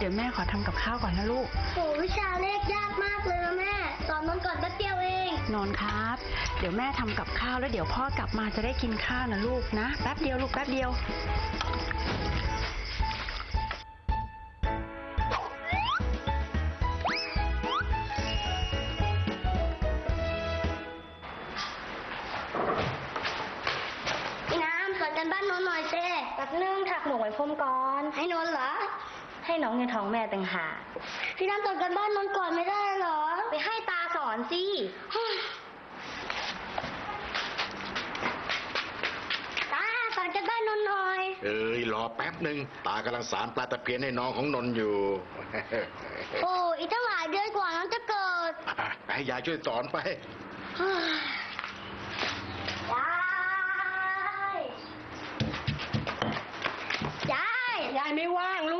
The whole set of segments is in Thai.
เดี๋ยวแม่ขอทำกับข้าวก่อนนะลูก โหวิชาเลขยากมากเลยนะแม่สอนนนท์ก่อนแป๊บเดียวเอง นอนครับ เดี๋ยวแม่ทำกับข้าวแล้วเดี๋ยวพ่อกลับมาจะได้กินข้าวนะลูกนะ แป๊บเดียวลูกแป๊บเดียวพี่น้ำสอนกันบ้านนนท์หน่อยเซ่แป๊บนึงถักหมวกไว้พรมก่อน ให้นนท์เหรอ ให้น้องในท้องแม่ต่างหากพี่น้ำสอนกันบ้านนนท์ก่อนไม่ได้เหรอ ไปให้ตาสอนสิตาสอนกันบ้านนนท์หน่อย เอ้ยรอแป๊บหนึ่งตากำลังสารปลาตะเพียนให้น้องของนนท์อยู่ โอ้อีกตั้งหลายเดือนกว่าน้องจะเกิดไปๆไปให้ยายช่วยสอนไป ยายยายยายไม่ว่างลู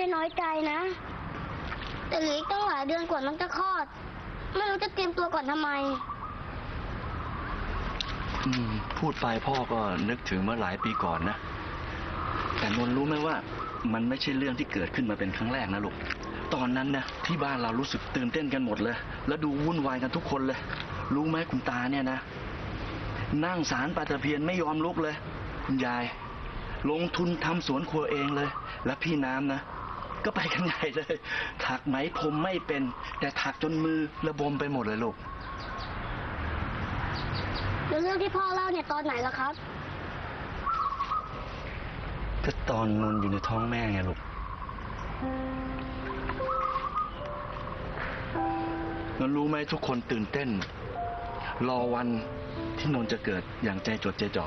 ไม่ได้น้อยใจนะ แต่เหลืออีกตั้งหลายเดือนกว่าน้องจะคลอด ไม่รู้จะเตรียมตัวก่อนทำไม อืมพูดไปพ่อก็นึกถึงเมื่อหลายปีก่อนนะ แต่นนท์รู้ไหมว่า มันไม่ใช่เรื่องที่เกิดขึ้นมาเป็นครั้งแรกนะลูก ตอนนั้นนะที่บ้านเรารู้สึกตื่นเต้นกันหมดเลย แล้วดูวุ่นวายกันทุกคนเลย รู้ไหมคุณตาเนี่ยนะ นั่งสารปลาตะเพียนไม่ยอมลุกเลย คุณยาย ลงทุนทำสวนครัวเองเลย แล้วพี่น้ำนะ ก็ไปกันใหญ่เลย ถักไหมพรมไม่เป็น แต่ถักจนมือระบมไปหมดเลยลูก แล้วเรื่องที่พ่อเล่าเนี่ยตอนไหนล่ะครับ ก็ตอนนนอยู่ในท้องแม่ไงลูก นนรู้ไหมทุกคนตื่นเต้น รอวันที่นนจะเกิดอย่างใจจดใจจ่อ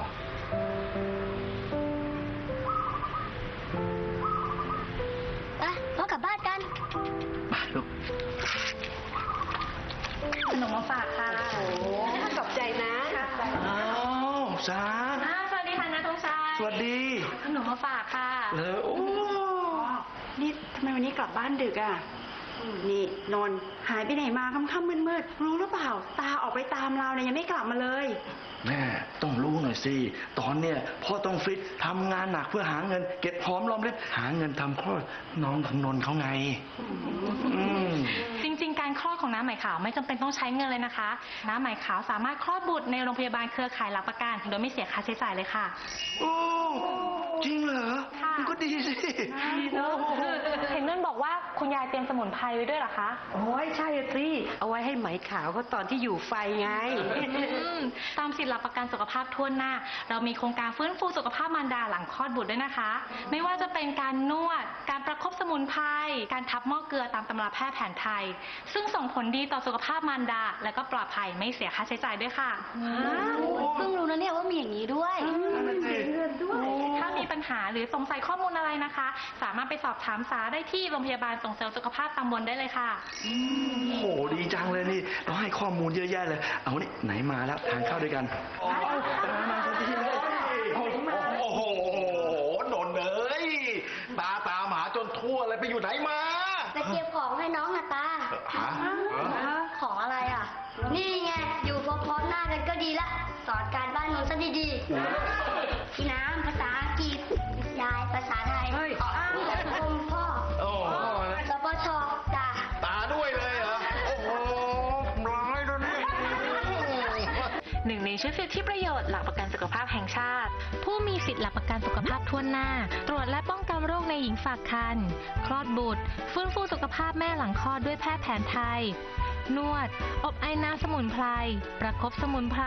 ฝากค่ะโอ้ขอบใจนะอ้าวสาอ่าสวัสดีค่ะนาทงชัยสวัสดีขนมมาฝากค่ะเลอโอ้นี่ทำไมวันนี้กลับบ้านดึกอะ นี่นนท์หายไปไหนมาค่ำๆมืดๆรู้หรือเปล่า ตาออกไปตามเราเนี่ยยังไม่กลับมาเลย แม่ต้องรู้หน่อยสิ ตอนเนี้ยพ่อต้องฟิตทำงานหนักเพื่อหาเงิน เก็บหอมรอมริบหาเงินทำคลอดน้องของนนท์เขาไงอืม จริง ๆ การคลอดของน้ำไหมขาวไม่จำเป็นต้องใช้เงินเลยนะคะ น้ำไหมขาวสามารถคลอดบุตรในโรงพยาบาลเครือข่ายหลักประกันโดยไม่เสียค่าใช้จ่ายเลยค่ะ โอ้ จริงเหรอค่ะ มันก็ดีสิเห็นนุ่นบอกว่าคุณยายเตรียมสมุนไพรไว้ด้วยเหรอคะ โอ้ยใช่อะสิเอาไว้ให้ไหมขาวเขาตอนที่อยู่ไฟไง อืมตามสิทธิหลักประกันสุขภาพทั่วหน้า เรามีโครงการฟื้นฟูสุขภาพมารดาหลังคลอดบุตรด้วยนะคะ ไม่ว่าจะเป็นการนวด การประคบสมุนไพร การทับหม้อเกลือตามตำราแพทย์แผนไทย ซึ่งส่งผลดีต่อสุขภาพมารดา และก็ปลอดภัยไม่เสียค่าใช้จ่ายด้วยค่ะ เพิ่งรู้นะเนี่ยว่ามีอย่างนี้ด้วย ถ้ามีปัญ หาหรือสงสัยข้อมูลอะไรนะคะ สามารถไปสอบถามสาได้ที่โรงพยาบาลส่งเสริมสุขภาพตำบลได้เลยค่ะ โอ้โหดีจังเลยนี่เราให้ข้อมูลเยอะแยะเลย เอานี่ไหนมาแล้วทานข้าวด้วยกันมาทันทีเลยโอ้โหนนท์เอ้ยตาตามหาจนทั่วเลยไปอยู่ไหนมาจะเตรียมของให้น้องนะตาฮะฮะของอะไรอะ นี่ไงอยู่พร้อมๆหน้ากันก็ดีละ สอนการบ้านนนท์ซะดีๆ พี่น้ำภาษาอังกฤษยายภาษาไทยเฮ้ยอ้าวสังคมพ่อโอ้โหสปชจ้ะตาด้วยเลยเหรอ โอ้โหร้ายแล้วเนี่ยหนึ่งในชุดสิทธิประโยชน์หลักประกันสุขภาพแห่งชาติ ผู้มีสิทธิหลักประกันสุขภาพทั่วหน้า ตรวจและป้องกันโรคในหญิงฝากครรภ์คลอดบุตร ฟื้นฟูสุขภาพแม่หลังคลอดด้วยแพทย์แผนไทย นวด อบไอน้ำสมุนไพร ประคบสมุนไพร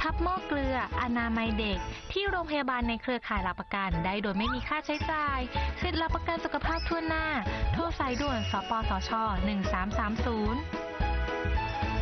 ทับหม้อเกลือ อนามัยเด็ก ที่โรงพยาบาลในเครือข่ายรับประกันได้โดยไม่มีค่าใช้จ่ายสิทธิหลับประกันสุขภาพทั่วหน้า โทรสายด่วน สปสช 1330